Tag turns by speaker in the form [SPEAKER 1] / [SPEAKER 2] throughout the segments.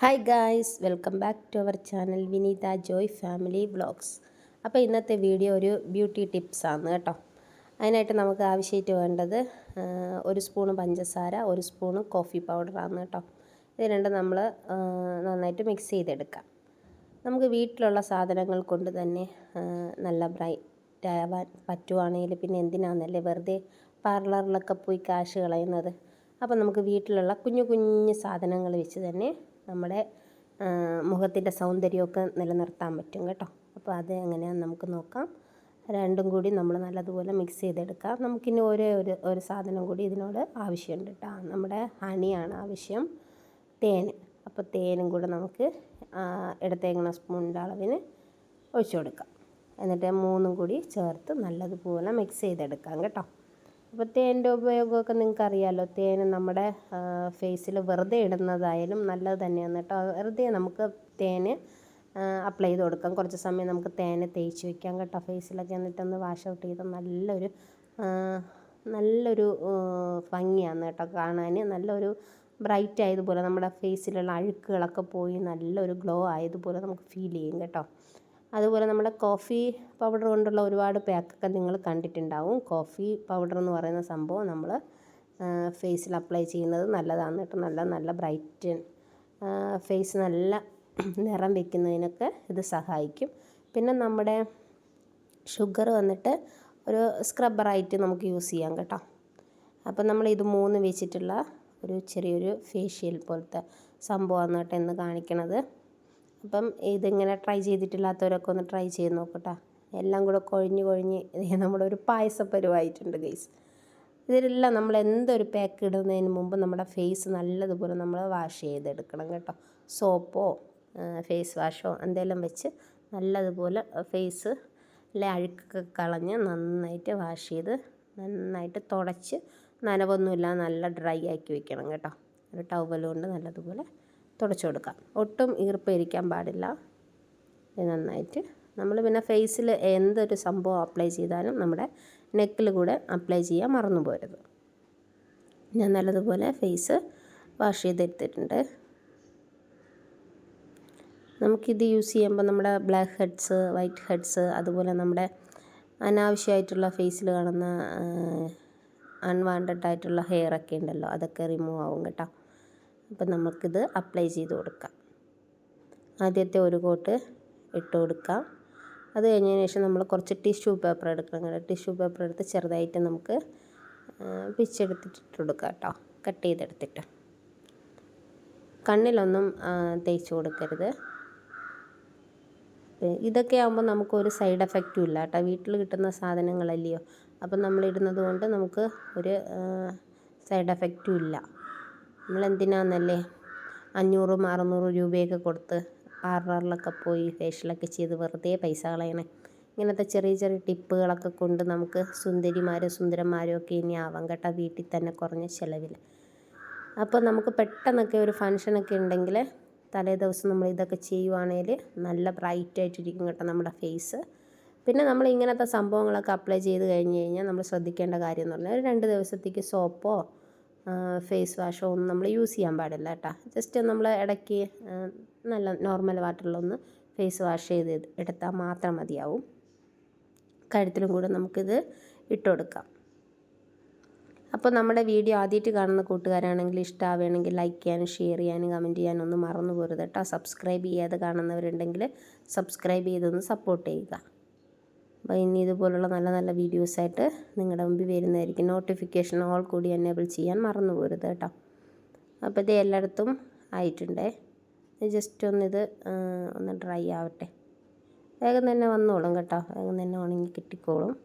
[SPEAKER 1] Hi guys welcome back to our channel Vineetha Joy family vlogs അപ്പോൾ ഇന്നത്തെ video ഒരു beauty ടിപ്സാണ് കേട്ടോ. അതിനായിട്ട് നമുക്ക് ആവശ്യമായിട്ട് വേണ്ടത് ഒരു സ്പൂണ് പഞ്ചസാര ഒരു സ്പൂണ് കോഫി പൗഡറാണ് കേട്ടോ. ഇത് രണ്ടും നമ്മൾ നന്നായിട്ട് മിക്സ് ചെയ്തെടുക്കാം. നമുക്ക് വീട്ടിലുള്ള സാധനങ്ങൾ കൊണ്ട് തന്നെ നല്ല ബ്രൈറ്റ് ആവാൻ പറ്റുവാണെങ്കിൽ പിന്നെ എന്തിനാണെന്നല്ലേ വെറുതെ പാർലറിലൊക്കെ പോയി കാശ് കളയുന്നത്? അപ്പോൾ നമുക്ക് വീട്ടിലുള്ള കുഞ്ഞു കുഞ്ഞു സാധനങ്ങൾ വെച്ച് തന്നെ നമ്മുടെ മുഖത്തിന്റെ സൗന്ദര്യമൊക്കെ നിലനിർത്താൻ പറ്റും കേട്ടോ. അപ്പോൾ അത് എങ്ങനെയാണെന്ന് നമുക്ക് നോക്കാം. രണ്ടും കൂടി നമ്മൾ നല്ലതുപോലെ മിക്സ് ചെയ്തെടുക്കാം. നമുക്കിനി ഒരേ ഒരു ഒരു സാധനം കൂടി ഇതിനോട് ആവശ്യമുണ്ട് കേട്ടോ. നമ്മുടെ ഹണിയാണ് ആവശ്യം. തേൻ അപ്പോൾ തേനും കൂടെ നമുക്ക് ഇടത്തേങ്ങണ സ്പൂണിന്റെ അളവിന് ഒഴിച്ചു കൊടുക്കാം. എന്നിട്ട് മൂന്നും കൂടി ചേർത്ത് നല്ലതുപോലെ മിക്സ് ചെയ്തെടുക്കാം കേട്ടോ. അപ്പോൾ തേന്റെ ഉപയോഗമൊക്കെ നിങ്ങൾക്ക് അറിയാമല്ലോ തേൻ നമ്മുടെ ഫേസിൽ വെറുതെ ഇടുന്നതായാലും നല്ലത് തന്നെയാണ് കേട്ടോ. വെറുതെ നമുക്ക് തേന് അപ്ലൈ ചെയ്ത് കൊടുക്കാം. കുറച്ച് സമയം നമുക്ക് തേന് തേച്ച് വയ്ക്കാം കേട്ടോ. ഫേസിലൊക്കെ എന്നിട്ടൊന്ന് വാഷ് ഔട്ട് ചെയ്ത് നല്ലൊരു നല്ലൊരു ഭംഗിയാണ് കേട്ടോ കാണാൻ നല്ലൊരു ബ്രൈറ്റ് ആയതുപോലെ നമ്മുടെ ഫേസിലുള്ള അഴുക്കുകളൊക്കെ പോയി നല്ലൊരു ഗ്ലോ ആയതുപോലെ നമുക്ക് ഫീൽ ചെയ്യും കേട്ടോ. അതുപോലെ നമ്മുടെ കോഫി പൗഡർ കൊണ്ടുള്ള ഒരുപാട് പാക്കൊക്കെ നിങ്ങൾ കണ്ടിട്ടുണ്ടാവും. കോഫി പൗഡർ എന്ന് പറയുന്ന സംഭവം നമ്മൾ ഫേസിൽ അപ്ലൈ ചെയ്യുന്നത് നല്ലതാണ് കേട്ടോ. നല്ല നല്ല ബ്രൈറ്റൻ ഫേസ് നല്ല നിറം വെക്കുന്നതിനൊക്കെ ഇത് സഹായിക്കും. പിന്നെ നമ്മുടെ ഷുഗർ വന്നിട്ട് ഒരു സ്ക്രബ്ബറായിട്ട് നമുക്ക് യൂസ് ചെയ്യാം കേട്ടോ. അപ്പം നമ്മൾ ഇത് മൂന്ന് വെച്ചിട്ടുള്ള ഒരു ചെറിയൊരു ഫേഷ്യൽ പോലത്തെ സംഭവമാണ് കേട്ടോ ഇന്ന് കാണിക്കണത്. അപ്പം ഇതിങ്ങനെ ട്രൈ ചെയ്തിട്ടില്ലാത്തവരൊക്കെ ഒന്ന് ട്രൈ ചെയ്ത് നോക്കട്ടെ. എല്ലാം കൂടെ കൊഴിഞ്ഞ് കൊഴിഞ്ഞ് നമ്മുടെ ഒരു പായസപ്പരുവായിട്ടുണ്ട് ഗൈസ് ഇതിലെല്ലാം നമ്മൾ എന്തൊരു പാക്ക് ഇടുന്നതിന് മുമ്പ് നമ്മുടെ ഫേസ് നല്ലതുപോലെ നമ്മൾ വാഷ് ചെയ്തെടുക്കണം കേട്ടോ. സോപ്പോ ഫേസ് വാഷോ എന്തെങ്കിലും വെച്ച് നല്ലതുപോലെ ഫേസ് അല്ലെ അഴുക്കൊക്കെ കളഞ്ഞ് നന്നായിട്ട് വാഷ് ചെയ്ത് നന്നായിട്ട് തുടച്ച് നനവൊന്നുമില്ല നല്ല ഡ്രൈ ആക്കി വെക്കണം കേട്ടോ. ഒരു ടവൽ കൊണ്ട് നല്ലതുപോലെ തുടച്ചു കൊടുക്കാം. ഒട്ടും ഈർപ്പം ഇരിക്കാൻ പാടില്ല നന്നായിട്ട്. നമ്മൾ പിന്നെ ഫേസിൽ എന്തൊരു സംഭവം അപ്ലൈ ചെയ്താലും നമ്മുടെ നെക്കിൽ കൂടെ അപ്ലൈ ചെയ്യാൻ മറന്നു പോരുത്. ഞാൻ നല്ലതുപോലെ ഫേസ് വാഷ് ചെയ്തെടുത്തിട്ടുണ്ട്. നമുക്കിത് യൂസ് ചെയ്യുമ്പോൾ നമ്മുടെ ബ്ലാക്ക് ഹെഡ്സ് വൈറ്റ് ഹെഡ്സ് അതുപോലെ നമ്മുടെ അനാവശ്യമായിട്ടുള്ള ഫേസിൽ കാണുന്ന അൺവാണ്ടഡ് ആയിട്ടുള്ള ഹെയർ ഒക്കെ ഉണ്ടല്ലോ അതൊക്കെ റിമൂവ് ആവും കേട്ടോ. അപ്പം നമുക്കിത് അപ്ലൈ ചെയ്ത് കൊടുക്കാം. ആദ്യത്തെ ഒരു കോട്ട് ഇട്ട് കൊടുക്കാം. അത് കഴിഞ്ഞതിന് ശേഷം നമ്മൾ കുറച്ച് ടിഷ്യൂ പേപ്പർ എടുക്കണം. കേട്ടോ ടിഷ്യൂ പേപ്പർ എടുത്ത് ചെറുതായിട്ട് നമുക്ക് പിച്ചെടുത്തിട്ട് ഇട്ട് കൊടുക്കാം കേട്ടോ. കട്ട് ചെയ്തെടുത്തിട്ട്. കണ്ണിലൊന്നും തേച്ച് കൊടുക്കരുത്. ഇതൊക്കെ ആകുമ്പോൾ നമുക്ക് ഒരു സൈഡ് എഫക്റ്റും ഇല്ല കേട്ടോ. വീട്ടിൽ കിട്ടുന്ന സാധനങ്ങളല്ലയോ. അപ്പം നമ്മൾ ഇടുന്നത് കൊണ്ട് നമുക്ക് ഒരു സൈഡ് എഫക്റ്റും ഇല്ല. നമ്മൾ എന്തിനാന്നല്ലേ അഞ്ഞൂറും അറുന്നൂറും രൂപയൊക്കെ കൊടുത്ത് പാർലറിലൊക്കെ പോയി ഫേഷ്യലൊക്കെ ചെയ്ത് വെറുതെ പൈസ കളയണേ. ഇങ്ങനത്തെ ചെറിയ ചെറിയ ടിപ്പുകളൊക്കെ കൊണ്ട് നമുക്ക് സുന്ദരിമാരും സുന്ദരന്മാരും ഒക്കെ ഇനി ആവാം കേട്ടോ വീട്ടിൽ തന്നെ കുറഞ്ഞ ചിലവിൽ. അപ്പോൾ നമുക്ക് പെട്ടെന്നൊക്കെ ഒരു ഫങ്ഷനൊക്കെ ഉണ്ടെങ്കിൽ തലേ ദിവസം നമ്മൾ ഇതൊക്കെ ചെയ്യുവാണെങ്കിൽ നല്ല ബ്രൈറ്റ് ആയിട്ടിരിക്കും കേട്ടോ നമ്മുടെ ഫേസ് പിന്നെ നമ്മൾ ഇങ്ങനത്തെ സംഭവങ്ങളൊക്കെ അപ്ലൈ ചെയ്ത് കഴിഞ്ഞ് കഴിഞ്ഞാൽ നമ്മൾ ശ്രദ്ധിക്കേണ്ട കാര്യം എന്ന് പറഞ്ഞാൽ ഒരു രണ്ട് ദിവസത്തേക്ക് സോപ്പോ ഫേസ് വാഷോ ഒന്നും നമ്മൾ യൂസ് ചെയ്യാൻ പാടില്ല കേട്ടോ ജസ്റ്റ് നമ്മൾ ഇടയ്ക്ക് നല്ല നോർമൽ വാട്ടറിലൊന്ന് ഫേസ് വാഷ് ചെയ്ത് എടുത്താൽ മാത്രം മതിയാവും. കഴുത്തിലും കൂടെ നമുക്കിത് ഇട്ട് കൊടുക്കാം. അപ്പോൾ നമ്മുടെ വീഡിയോ ആദ്യമായിട്ട് കാണുന്ന കൂട്ടുകാരാണെങ്കിൽ ഇഷ്ടമാവുകയാണെങ്കിൽ ലൈക്ക് ചെയ്യാനും ഷെയർ ചെയ്യാനും കമന്റ് ചെയ്യാനും ഒന്നും മറന്നു പോരുത് കേട്ടോ സബ്സ്ക്രൈബ് ചെയ്യാതെ കാണുന്നവരുണ്ടെങ്കിൽ സബ്സ്ക്രൈബ് ചെയ്തൊന്ന് സപ്പോർട്ട് ചെയ്യുക. അപ്പോൾ ഇനി ഇതുപോലുള്ള നല്ല നല്ല വീഡിയോസായിട്ട് നിങ്ങളുടെ മുമ്പിൽ വരുന്നതായിരിക്കും. നോട്ടിഫിക്കേഷൻ ഓൾ കൂടി എനേബിൾ ചെയ്യാൻ മറന്നു പോരുത് കേട്ടോ. അപ്പോൾ ഇത് എല്ലായിടത്തും ആയിട്ടുണ്ടേ. ജസ്റ്റ് ഒന്നിത് ഒന്ന് ഡ്രൈ ആവട്ടെ. വേഗം തന്നെ വന്നോളും കേട്ടോ. വേഗം തന്നെ ഉണങ്ങി കിട്ടിക്കോളും.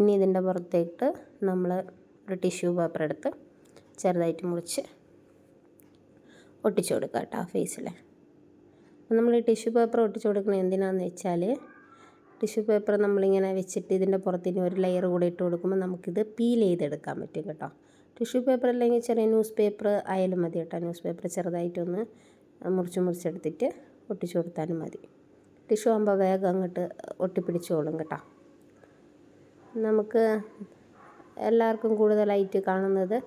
[SPEAKER 1] ഇനി ഇതിന്റെ പുറത്തേക്ക് നമ്മൾ ഒരു ടിഷ്യൂ പേപ്പർ എടുത്ത് ചെറുതായിട്ട് മുറിച്ച് ഒട്ടിച്ചു കൊടുക്കാം കേട്ടോ ഫേസിൽ നമ്മൾ ഈ ടിഷ്യൂ പേപ്പർ ഒട്ടിച്ച് കൊടുക്കുന്നത് എന്തിനാണെന്ന് വെച്ചാൽ ടിഷ്യൂ പേപ്പർ നമ്മളിങ്ങനെ വെച്ചിട്ട് ഇതിന്റെ പുറത്തിന് ഒരു ലെയർ കൂടെ ഇട്ട് കൊടുക്കുമ്പോൾ നമുക്കിത് പീൽ ചെയ്തെടുക്കാൻ പറ്റും കേട്ടോ. ടിഷ്യൂ പേപ്പർ അല്ലെങ്കിൽ ചെറിയ ന്യൂസ് പേപ്പർ ആയാലും മതി കേട്ടോ. ന്യൂസ് പേപ്പർ ചെറുതായിട്ടൊന്ന് മുറിച്ച് മുറിച്ചെടുത്തിട്ട് ഒട്ടിച്ചു കൊടുത്താലും മതി. ടിഷ്യൂ ആകുമ്പോൾ വേഗം അങ്ങോട്ട് ഒട്ടിപ്പിടിച്ചോളും കേട്ടോ. നമുക്ക് എല്ലാവർക്കും കൂടുതലായിട്ട് കാണുന്നത്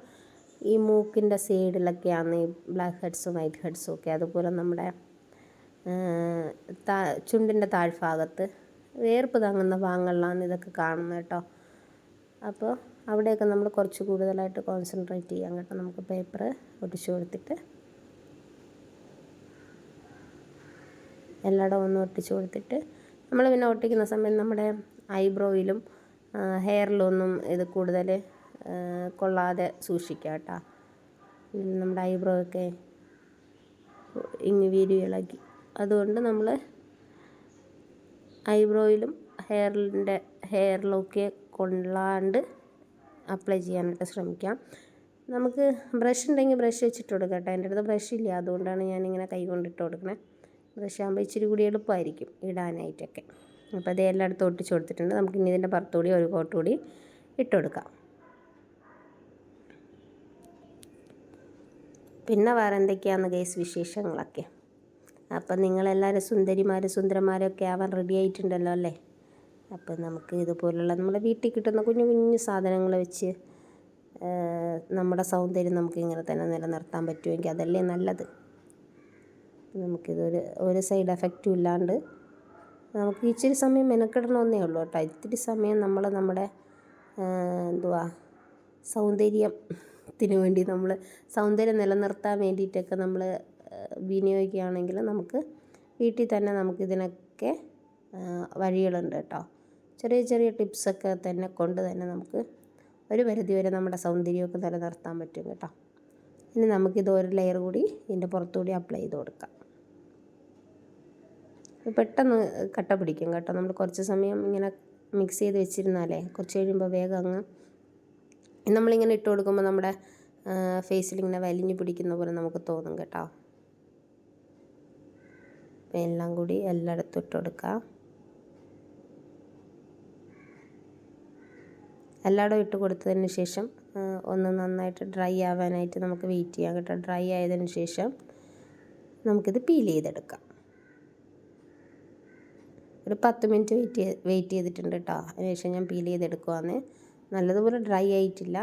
[SPEAKER 1] ഈ മൂക്കിന്റെ സൈഡിലൊക്കെയാണ് ഈ ബ്ലാക്ക് ഹെഡ്സും വൈറ്റ് ഹെഡ്സും ഒക്കെ. അതുപോലെ നമ്മുടെ ചുണ്ടിന്റെ താഴ്ഭാഗത്ത് വേർപ്പ് തങ്ങുന്ന ഭാഗങ്ങളിലാണ് ഇതൊക്കെ കാണുന്നത് കേട്ടോ. അപ്പോൾ അവിടെയൊക്കെ നമ്മൾ കുറച്ച് കൂടുതലായിട്ട് കോൺസെൻട്രേറ്റ് ചെയ്യാം കേട്ടോ. നമുക്ക് പേപ്പർ ഒട്ടിച്ചു കൊടുത്തിട്ട്. എല്ലായിടവും ഒന്ന് ഒട്ടിച്ചു കൊടുത്തിട്ട്. നമ്മൾ പിന്നെ ഒട്ടിക്കുന്ന സമയം നമ്മുടെ ഐബ്രോയിലും ഹെയറിലൊന്നും ഇത് കൂടുതൽ കൊള്ളാതെ സൂക്ഷിക്കുക കേട്ടോ. നമ്മുടെ ഐബ്രോ ഒക്കെ ഇങ്ങ് വീരി ഇളകി അതുകൊണ്ട് നമ്മൾ ഐബ്രോയിലും ഹെയറിന്റെ ഹെയറിലൊക്കെ കൊള്ളാണ്ട് അപ്ലൈ ചെയ്യാനായിട്ട് ശ്രമിക്കാം. നമുക്ക് ബ്രഷ് ഉണ്ടെങ്കിൽ ബ്രഷ് വെച്ചിട്ട് കൊടുക്കാം കേട്ടോ എന്റെ അടുത്ത് ബ്രഷ് ഇല്ല. അതുകൊണ്ടാണ് ഞാനിങ്ങനെ കൈ കൊണ്ടിട്ട് കൊടുക്കണേ. ബ്രഷ് ആകുമ്പോൾ ഇച്ചിരി കൂടി എളുപ്പമായിരിക്കും ഇടാനായിട്ടൊക്കെ. അപ്പോൾ അത് എല്ലായിടത്തും ഒട്ടിച്ച് കൊടുത്തിട്ടുണ്ട്. നമുക്ക് ഇനി ഇതിന്റെ പുറത്തുകൂടി ഒരു കോട്ട് കൂടി ഇട്ട് കൊടുക്കാം. പിന്നെ വേറെ എന്തൊക്കെയാണ് ഗൈസ് വിശേഷങ്ങളൊക്കെ? അപ്പം നിങ്ങളെല്ലാവരും സുന്ദരിമാരും സുന്ദരന്മാരൊക്കെ ആവാൻ റെഡി ആയിട്ടുണ്ടല്ലോ അല്ലേ? അപ്പം നമുക്ക് ഇതുപോലുള്ള നമ്മുടെ വീട്ടിൽ കിട്ടുന്ന കുഞ്ഞു കുഞ്ഞു സാധനങ്ങൾ വെച്ച് നമ്മുടെ സൗന്ദര്യം നമുക്ക് ഇങ്ങനെ തന്നെ നിലനിർത്താൻ പറ്റുമെങ്കിൽ അതല്ലേ നല്ലത്. നമുക്കിതൊരു ഒരു സൈഡ് എഫക്റ്റും ഇല്ലാണ്ട് നമുക്ക് ഇച്ചിരി സമയം മെനക്കെടണമെന്നേ ഉള്ളൂ കേട്ടോ. ഇത്തിരി സമയം നമ്മൾ നമ്മുടെ എന്തുവാ സൗന്ദര്യത്തിന് വേണ്ടി നമ്മൾ സൗന്ദര്യം നിലനിർത്താൻ വേണ്ടിയിട്ടൊക്കെ നമ്മൾ വിനിയോഗിക്കുകയാണെങ്കിൽ നമുക്ക് വീട്ടിൽ തന്നെ നമുക്കിതിനൊക്കെ വഴികളുണ്ട് കേട്ടോ. ചെറിയ ചെറിയ ടിപ്സൊക്കെ തന്നെ കൊണ്ട് തന്നെ നമുക്ക് ഒരു പരിധി വരെ നമ്മുടെ സൗന്ദര്യമൊക്കെ നിലനിർത്താൻ പറ്റും കേട്ടോ. ഇനി നമുക്കിത് ഒരു ലെയർ കൂടി ഇതിന്റെ പുറത്തുകൂടി അപ്ലൈ ചെയ്ത് കൊടുക്കാം. പെട്ടെന്ന് കട്ട പിടിക്കും കേട്ടോ. നമ്മൾ കുറച്ച് സമയം ഇങ്ങനെ മിക്സ് ചെയ്ത് വെച്ചിരുന്നാലേ കുറച്ച് കഴിയുമ്പോൾ വേഗം അങ്ങ് നമ്മളിങ്ങനെ ഇട്ട് കൊടുക്കുമ്പോൾ നമ്മുടെ ഫേസിലിങ്ങനെ വലിഞ്ഞു പിടിക്കുന്ന പോലെ നമുക്ക് തോന്നും കേട്ടോ. എല്ലാം കൂടി എല്ലായിടത്തും ഇട്ട് കൊടുക്കാം എല്ലായിടവും ഇട്ട് കൊടുത്തതിന് ശേഷം ഒന്ന് നന്നായിട്ട് ഡ്രൈ ആവാനായിട്ട് നമുക്ക് വെയിറ്റ് ചെയ്യാം കേട്ടോ. ഡ്രൈ ആയതിന് ശേഷം നമുക്കിത് പീൽ ചെയ്തെടുക്കാം. ഒരു പത്ത് മിനിറ്റ് വെയിറ്റ് വെയിറ്റ് ചെയ്തിട്ടുണ്ട് കേട്ടോ. അതിനുശേഷം ഞാൻ പീൽ ചെയ്തെടുക്കുവാന്ന്. നല്ലതുപോലെ ഡ്രൈ ആയിട്ടില്ല.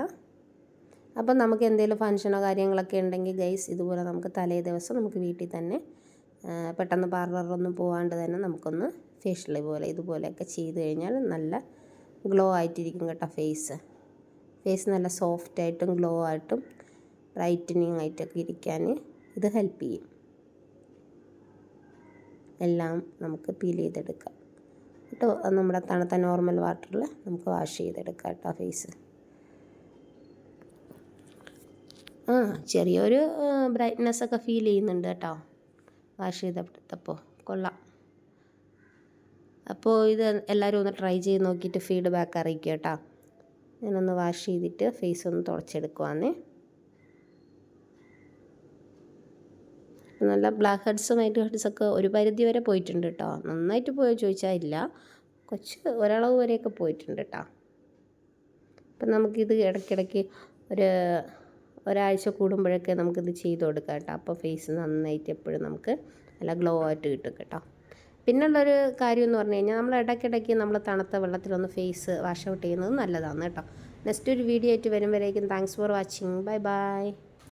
[SPEAKER 1] അപ്പം നമുക്ക് എന്തെങ്കിലും ഫങ്ഷനോ കാര്യങ്ങളൊക്കെ ഉണ്ടെങ്കിൽ ഗൈസ് ഇതുപോലെ നമുക്ക് തലേ ദിവസം നമുക്ക് വീട്ടിൽ തന്നെ പെട്ടെന്ന് പാർലറിലൊന്നും പോകാണ്ട് തന്നെ നമുക്കൊന്ന് ഫേഷ്യൽ പോലെ ഇതുപോലെയൊക്കെ ചെയ്ത് കഴിഞ്ഞാൽ നല്ല ഗ്ലോ ആയിട്ടിരിക്കും കേട്ടോ ഫേസ് ഫേസ് നല്ല സോഫ്റ്റ് ആയിട്ടും ഗ്ലോ ആയിട്ടും ബ്രൈറ്റനിങ് ആയിട്ടൊക്കെ ഇരിക്കാൻ ഇത് ഹെൽപ്പ് ചെയ്യും. എല്ലാം നമുക്ക് പീൽ ചെയ്തെടുക്കാം. കേട്ടോ നമ്മുടെ തണുത്ത നോർമൽ വാട്ടറിൽ നമുക്ക് വാഷ് ചെയ്തെടുക്കാം കേട്ടോ ഫേസ് ആ ചെറിയൊരു ബ്രൈറ്റ്നെസ് ഒക്കെ ഫീൽ ചെയ്യുന്നുണ്ട് കേട്ടോ. വാഷ് ചെയ്തെടുത്തപ്പോൾ കൊള്ളാം. അപ്പോൾ ഇത് എല്ലാവരും ഒന്ന് ട്രൈ ചെയ്ത് നോക്കിയിട്ട് ഫീഡ്ബാക്ക് അറിയിക്കുക കേട്ടോ. ഞാനൊന്ന് വാഷ് ചെയ്തിട്ട് ഫേസ് ഒന്ന് തുടച്ചെടുക്കുവാന്നേ. നല്ല ബ്ലാക്ക് ഹെഡ്സും വൈറ്റ് ഹെഡ്സൊക്കെ ഒരു പരിധി വരെ പോയിട്ടുണ്ട് കേട്ടോ. നന്നായിട്ട് പോയോ ചോദിച്ചാൽ ഇല്ല. കുറച്ച് ഒരളവ് വരെയൊക്കെ പോയിട്ടുണ്ട് കേട്ടോ. അപ്പം നമുക്കിത് ഇടയ്ക്കിടയ്ക്ക് ഒരു ഒരാഴ്ച കൂടുമ്പോഴൊക്കെ നമുക്കിത് ചെയ്ത് കൊടുക്കാം കേട്ടോ. അപ്പോൾ ഫേസ് നന്നായിട്ട് എപ്പോഴും നമുക്ക് നല്ല ഗ്ലോ ആയിട്ട് കിട്ടും കേട്ടോ. പിന്നുള്ളൊരു കാര്യം എന്ന് പറഞ്ഞു കഴിഞ്ഞാൽ നമ്മൾ ഇടയ്ക്കിടയ്ക്ക് നമ്മൾ തണുത്ത വെള്ളത്തിലൊന്ന് ഫേസ് വാഷ് ഔട്ട് ചെയ്യുന്നത് നല്ലതാണ് കേട്ടോ. നെക്സ്റ്റ് ഒരു വീഡിയോ ആയിട്ട് വരുമ്പോഴേക്കും thanks for watching bye bye